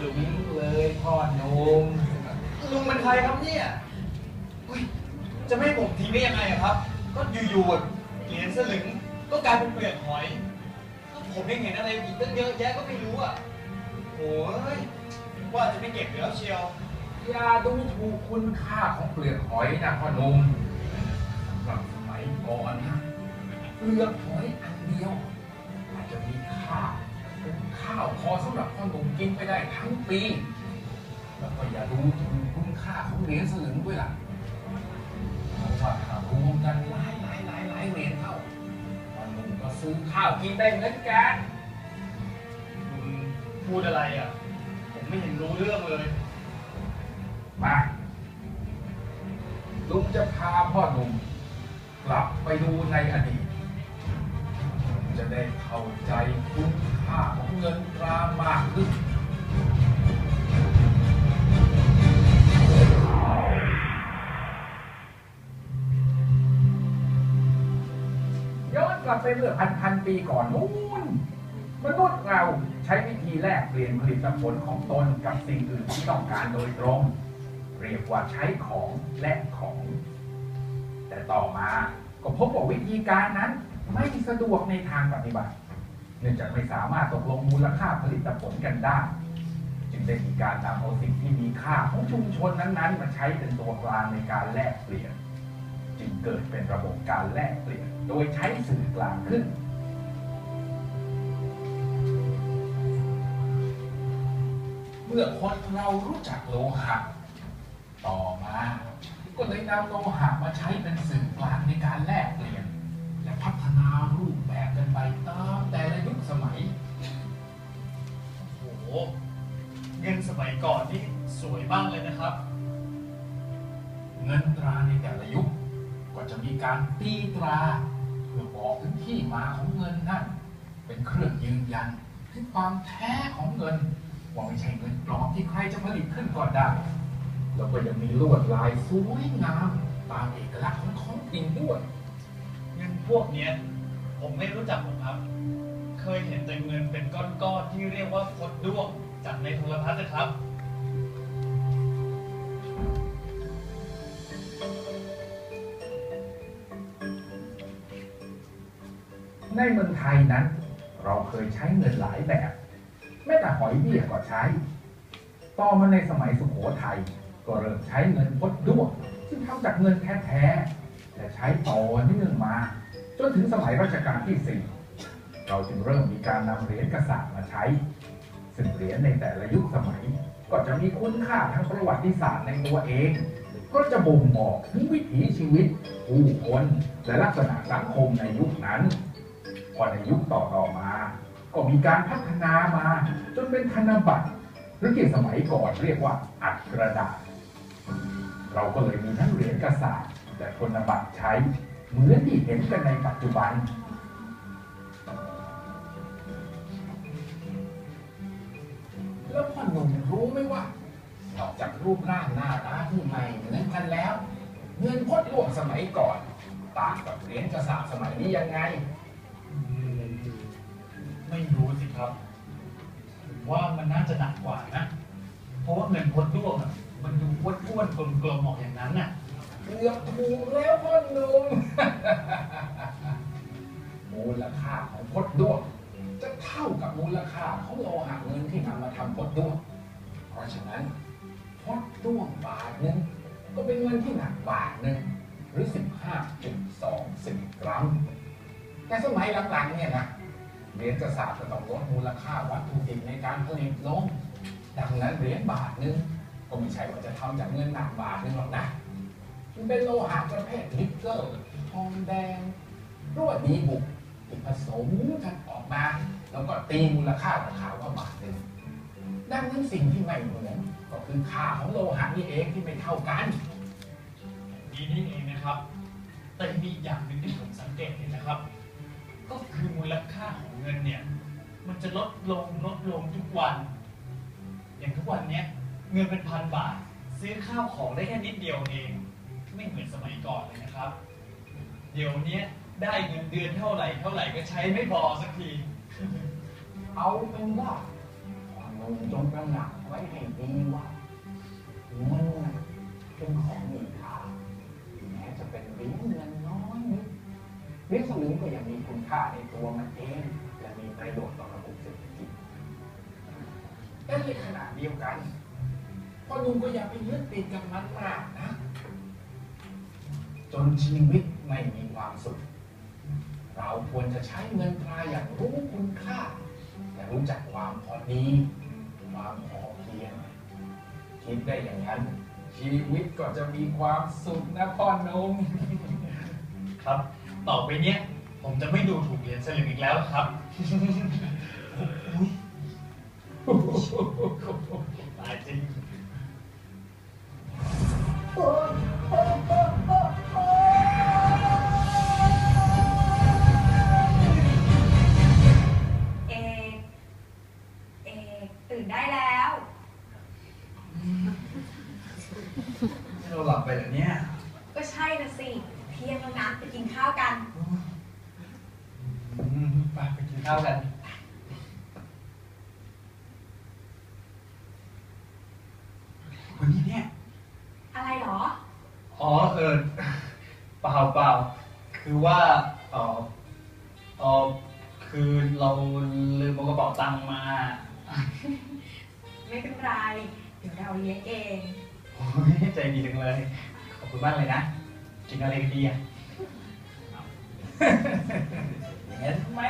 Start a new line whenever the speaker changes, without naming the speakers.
นุ่ม
ลุงเป็นใครครับเนี่ยจะไม่ผมทิ้งได้ยังไงครับ ก็อยู่ๆเหรียญสลึงก็กลายเป็นเปลือกหอยก็ผมยังเห็นอะไรอีกตั้งเยอะแยะก็ไม่รู้อะโอ้ยว่าจะไม่เก็บแล้วเชียว
อย่าดูถูกคุณค่าของเปลือกหอยนะพ่อนุ่มสำหรับสมัยก่อนนะเปลือกหอยอันเดียวอาจจะมีค่าเป็นข้าวพอสำหรับ หนุ่มกินไปได้ทั้งปี แล้วก็อย่าดูถูกคุณค่าของเหรียญสลึงด้วยล่ะเพราะว่ารวมกันหลายหลายหลายหลายเหรียญเท่าพ่อหนุ่มก็ซื้อข้าวกินได้เหมือนกัน
ลุงพูดอะไรอะ ผมไม่เห็นรู้เรื่องเลย
มาลุงจะพาพ่อหนุ่มกลับไปดูในอดีต จะได้เข้าใจคุณค่าของเงินตรามากขึ้นย้อนกลับไปเมื่อพันพันปีก่อนนู้นมนุษย์เราใช้วิธีแลกเปลี่ยนผลิตผลของตนกับสิ่งอื่นที่ต้องการโดยตรง เรียกว่าใช้ของแลกของ แต่ต่อมาก็พบว่าวิธีการนั้น ไม่สะดวกในทางปฏิบัติ เนื่องจากไม่สามารถตกลงมูลค่าผลิตผลกันได้ จึงได้มีการนำเอาสิ่งที่มีค่าของชุมชนนั้นๆ มาใช้เป็นตัวกลางในการแลกเปลี่ยน จึงเกิดเป็นระบบการแลกเปลี่ยน โดยใช้สื่อกลางขึ้นเมื่อคนเรารู้จักโลหะต่อมา ก็เลยนำโลหะมาใช้เป็นสื่อกลางในการแลกเปลี่ยน พัฒนารูปแบบกันไปตามแต่ละยุคสมัย
โอ้โหเงินสมัยก่อนนี่สวยมากเลยนะครับ
เงินตราในแต่ละยุค ก็จะมีการตีตรา เพื่อบอกถึงที่มาของเงินนั่น เป็นเครื่องยืนยันถึงความแท้ของเงินว่าไม่ใช่เงินปลอมที่ใครจะผลิตขึ้นก็ได้ แล้วก็ยังมีลวดลายสวยงามตามเอกลักษณ์ของท้องถิ่นด้วย
เงินพวกเนี้ย ผมไม่รู้จักหรอกครับ เคยเห็นแต่เงินเป็นก้อนๆที่เรียกว่าพดด้วงจากในโทรทัศน์นะครับ
ในเมืองไทยนั้น เราเคยใช้เงินหลายแบบ แม้แต่หอยเบี้ยก็ใช้ ต่อมาในสมัยสุโขทัยก็เริ่มใช้เงินพดด้วงซึ่งทำจากเงินแท้ๆ และใช้ต่อเนื่องมา จนถึงสมัยรัชกาลที่สี่เราจึงเริ่มมีการนำเหรียญกษัตริย์มาใช้ ซึ่งเหรียญในแต่ละยุคสมัย ก็จะมีคุณค่าทางประวัติศาสตร์ในตัวเอง ก็จะบ่งบอกถึงวิถีชีวิต ผู้คนและลักษณะสังคมในยุคนั้นพอในยุคต่อต่อๆมา ก็มีการพัฒนามา จนเป็นธนบัตรหรือที่สมัยก่อนเรียกว่าอัดกระดาษ เราก็เลยมีทั้งเหรียญกระสาบ และธนบัตรใช้เหมือนที่เห็นกันในปัจจุบัน แล้วพ่อหนุ่มรู้ไหมว่า นอกจากรูปร่างหน้าตาที่ใหม่เหมือนกันแล้ว เงินพดลวงสมัยก่อน ต่างกับเหรียญกระสาบสมัยนี้ยังไง
ไม่รู้สิครับผมว่ามันน่าจะหนักกว่านะ เพราะว่าเงินพดด้วงอะมันดูอ้วนๆกลมๆออกอย่างนั้นน่ะ
เกือบถูกแล้วพ่อหนุ่มมูลค่าของพดด้วงจะเท่ากับมูลค่าของโลหะเงินที่นำมาทำพดด้วงเพราะฉะนั้นพดด้วงบาทหนึ่งก็เป็นเงินที่หนักบาทหนึ่งหรือ 15.20กรัมแต่สมัยหลังๆเนี่ยนะเหรียญกระสาบจะต้องลดมูลค่าวัตถุดิบในการผลิตลง ดังนั้นเหรียญบาทหนึ่งก็ไม่ใช่ว่าจะทำจากเงินหนักบาทหนึ่งหรอกนะ มันเป็นโลหะประเภทนิกเกิลทองแดงรั่วดีบุกผสมกันออกมา แล้วก็ตีมูลค่าราคาว่าบาทหนึ่งดังนั้นสิ่งที่ไม่เหมือนก็คือค่าของโลหะนี่เองที่ไม่เท่ากัน
นี่นี่เองนะครับ แต่มีอีกอย่างหนึ่งที่ผมสังเกตเห็นนะครับ ก็คือมูลค่าของเงินเนี่ยมันจะลดลงลดลงทุกวัน อย่างทุกวันเนี้ยเงินเป็นพันบาท ซื้อข้าวของได้แค่นิดเดียวเอง ไม่เหมือนสมัยก่อนเลยนะครับ เดี๋ยวนี้ได้เงินเดือนเท่าไหร่เท่าไหร่ก็ใช้ไม่พอสักที
เอาเป็นว่าลงจงประหนักไว้ให้ดีว่าเงินเป็นของมีค่าแม้จะเป็นเหรีเงินน้อยนิดเหรียสลึงก็ยังมีคุณค่าในตัวมันเองและมีประโยชน์ต่อระบบเศรษฐกิจแต่ในขณะเดียวกันพ่อลุงก็อย่าไปยึดติดกับมันมากนะ จนชีวิตไม่มีความสุข เราควรจะใช้เงินตราอย่างรู้คุณค่า และรู้จักความพอดีความพอเพียงคิดได้อย่างนั้น ชีวิตก็จะมีความสุขนะพ่อหนุ่ม
ครับ ต่อไปเนี้ย ผมจะไม่ดูถูกเหรียญสลึงอีกแล้วครับตายจริง เราหลับไปเหรอเนี่ย
ก็ใช่นะสิ เที่ยงแล้วนะไปกินข้าวกัน
อืมไปไปกินข้าวกัน วันนี้เนี่ย
อะไรเหรอ
อ๋อเออเปล่าเปล่าคือว่าเออเออคือเราลืมเอากระเป๋าตังค์มา
ไม่เป็นไร เดี๋ยวเราเลี้ยงเอง
โอ้ย ใจดีจังเลย ขอบคุณมากเลยนะ กินอะไรกันดีอะ
เห็นไหม